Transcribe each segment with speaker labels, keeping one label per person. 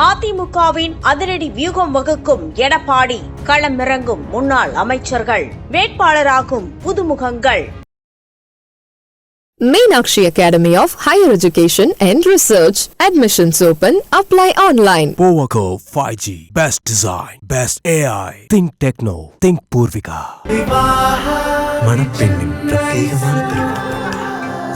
Speaker 1: அதிமுகவின் அதிரடி வியூகம் வகுக்கும் எடப்பாடி களமிறங்கும் முன்னாள் அமைச்சர்கள் வேட்பாளராகும் புதுமுகங்கள்
Speaker 2: Meenakshi Academy of Higher Education and Research. Admissions open. Apply online.
Speaker 3: Powaco 5G. Best design. Best AI. Think Techno. Think Purvika. மணப்பெண்ணின் பிரத்யேகமான திருமணம்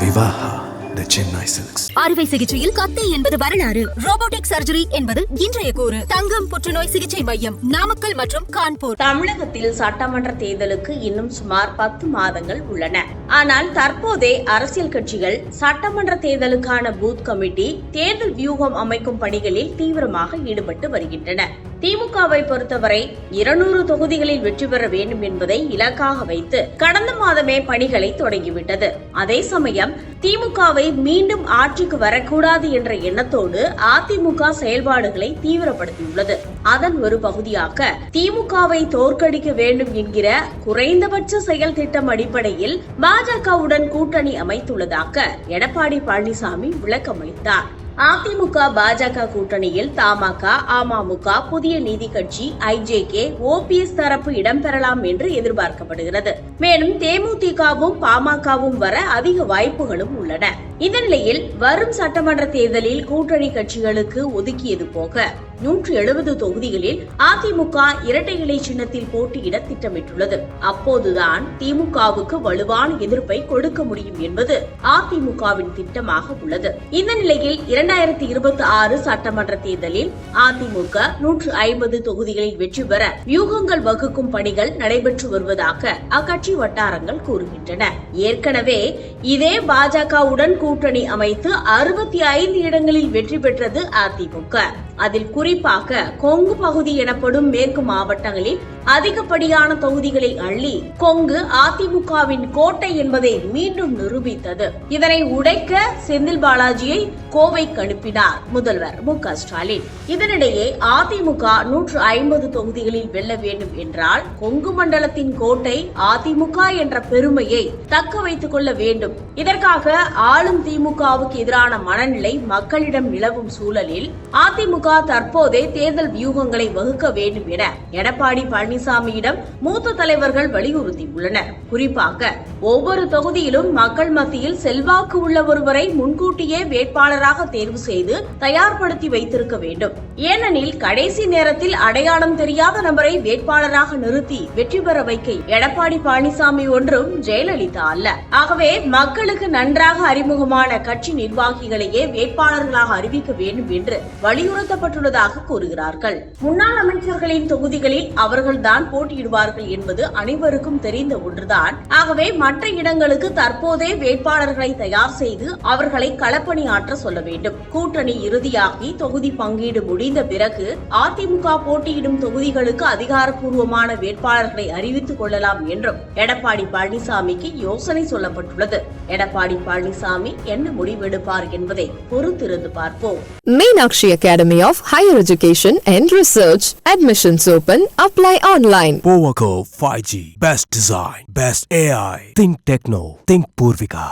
Speaker 3: விவாஹா த சென்னை சில்க்ஸ்
Speaker 4: அறுவை சிகிச்சையில் கத்தை என்பது வரலாறு. ரோபோட்டிக் சர்ஜரி என்பது இன்றைய கூறு. தங்கம் புற்றுநோய் சிகிச்சை மையம் நாமக்கல் மற்றும் கான்பூர்.
Speaker 1: தமிழகத்தில் சட்டமன்ற தேர்தலுக்கு இன்னும் சுமார் பத்து மாதங்கள் உள்ளன. ஆனால் தற்போதே அரசியல் கட்சிகள் சட்டமன்ற தேர்தலுக்கான பூத் கமிட்டி தேர்தல் வியூகம் அமைக்கும் பணிகளில் தீவிரமாக ஈடுபட்டு வருகின்றன. திமுகவை பொறுத்தவரை இருநூறு தொகுதிகளில் வெற்றி பெற வேண்டும் என்பதை இலக்காக வைத்து கடந்த மாதமே பணிகளை தொடங்கிவிட்டது. அதே சமயம் திமுகவை மீண்டும் ஆட்சிக்கு வரக்கூடாது என்ற எண்ணத்தோடு அதிமுக செயல்பாடுகளை தீவிரப்படுத்தியுள்ளது. அதன் ஒரு பகுதியாக திமுகவை தோற்கடிக்க வேண்டும் என்கிற குறைந்தபட்ச செயல் திட்டம் அடிப்படையில் பாஜகவுடன் கூட்டணி அமைத்துள்ளதாக எடப்பாடி பழனிசாமி விளக்கமளித்தார் அதிமுக பாஜக கூட்டணியில் தமாக அமமுக புதிய நீதி கட்சி ஐஜேகே ஓபிஎஸ் தரப்பு இடம்பெறலாம் என்று எதிர்பார்க்கப்படுகிறது. மேலும் தேமுதிகவும் பாமகவும் வர அதிக வாய்ப்புகளும் உள்ளன. இந்த நிலையில் வரும் சட்டமன்ற தேர்தலில் கூட்டணி கட்சிகளுக்கு ஒதுக்கியது போக நூற்று எழுபது தொகுதிகளில் அதிமுக இரட்டை இலை சின்னத்தில் போட்டியிட திட்டமிட்டுள்ளது. அப்போதுதான் திமுகவுக்கு வலுவான எதிர்ப்பை கொடுக்க முடியும் என்பது அதிமுகவின் திட்டமாக உள்ளது. இந்த நிலையில் இரண்டாயிரத்தி இருபத்தி ஆறு சட்டமன்ற தேர்தலில் அதிமுக நூற்று ஐம்பது தொகுதிகளில் வெற்றி பெற வியூகங்கள் வகுக்கும் பணிகள் நடைபெற்று வருவதாக அக்கட்சி வட்டாரங்கள் கூறுகின்றன. ஏற்கனவே இதே பாஜகவுடன் கூட்டணி அமைத்து அறுபத்தி ஐந்து இடங்களில் வெற்றி பெற்றது அதிமுக. அதில் குறிப்பாக கொங்கு பகுதி எனப்படும் மேற்கு மாவட்டங்களில் அதிகப்படியான தொகுதிகளை அள்ளி கொங்கு அதிமுகவின் கோட்டை என்பதை மீண்டும் நிரூபித்தது. இதனை உடைக்க செந்தில் பாலாஜியை கோவைக்கு அனுப்பினார் முதல்வர் மு க ஸ்டாலின். இதனிடையே அதிமுக நூற்று ஐம்பது தொகுதிகளில் வெல்ல வேண்டும் என்றால் கொங்கு மண்டலத்தின் கோட்டை அதிமுக என்ற பெருமையை தக்க வைத்துக் கொள்ள வேண்டும். இதற்காக ஆளும் திமுகவுக்கு எதிரான மனநிலை மக்களிடம் நிலவும் சூழலில் அதிமுக திமுக தற்போதே தேர்தல் வியூகங்களை வகுக்க வேண்டும் என எடப்பாடி பழனிசாமியிடம் மூத்த தலைவர்கள் வலியுறுத்தியுள்ளனர். குறிப்பாக ஒவ்வொரு தொகுதியிலும் மக்கள் மத்தியில் செல்வாக்கு உள்ள ஒருவரை முன்கூட்டியே வேட்பாளராக தேர்வு செய்து தயார்படுத்தி வைத்திருக்க வேண்டும். ஏனெனில் கடைசி நேரத்தில் அடையாளம் தெரியாத நபரை வேட்பாளராக நிறுத்தி வெற்றி பெற வைக்க எடப்பாடி பழனிசாமி ஒன்றும் ஜெயலலிதா அல்ல. ஆகவே மக்களுக்கு நன்றாக அறிமுகமான கட்சி நிர்வாகிகளையே வேட்பாளர்களாக அறிவிக்க வேண்டும் என்று வலியுறுத்த வலியுறுத்தப்பட்டுள்ளதாக கூறுகிறார்கள். முன்னாள் அமைச்சர்களின் தொகுதிகளில் அவர்கள்தான் போட்டியிடுவார்கள் என்பது அனைவருக்கும் தெரிந்த ஒன்றுதான். ஆகவே மற்ற இடங்களுக்கு தற்போதே வேட்பாளர்களை தயார் செய்து அவர்களை களப்பணியாற்ற சொல்ல வேண்டும். கூட்டணி இறுதியாகி தொகுதி பங்கீடு முடிந்த பிறகு அதிமுக போட்டியிடும் தொகுதிகளுக்கு அதிகாரப்பூர்வமான வேட்பாளர்களை அறிவித்துக் கொள்ளலாம் என்றும் எடப்பாடி பழனிசாமிக்கு யோசனை சொல்லப்பட்டுள்ளது. எடப்பாடி பழனிசாமி என்ன முடிவெடுப்பார் என்பதை பொறுத்திருந்து பார்ப்போம்
Speaker 2: Meenakshi Academy of Higher Education and Research. Admissions open. Apply online.
Speaker 3: Powaco 5G. Best design. Best AI. Think Techno. Think Purvika.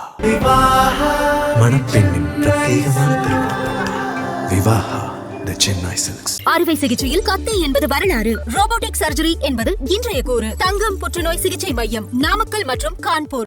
Speaker 3: மணப்பெண்ணின் பிரத்யேகமான த சென்னை சில்க்ஸ்
Speaker 4: அறுவை சிகிச்சையில் கத்தை என்பது வரலாறு ரோபோட்டிக் சர்ஜரி என்பது இன்றைய கூறு தங்கம் புற்றுநோய் சிகிச்சை மையம் நாமக்கல் மற்றும் கான்பூர்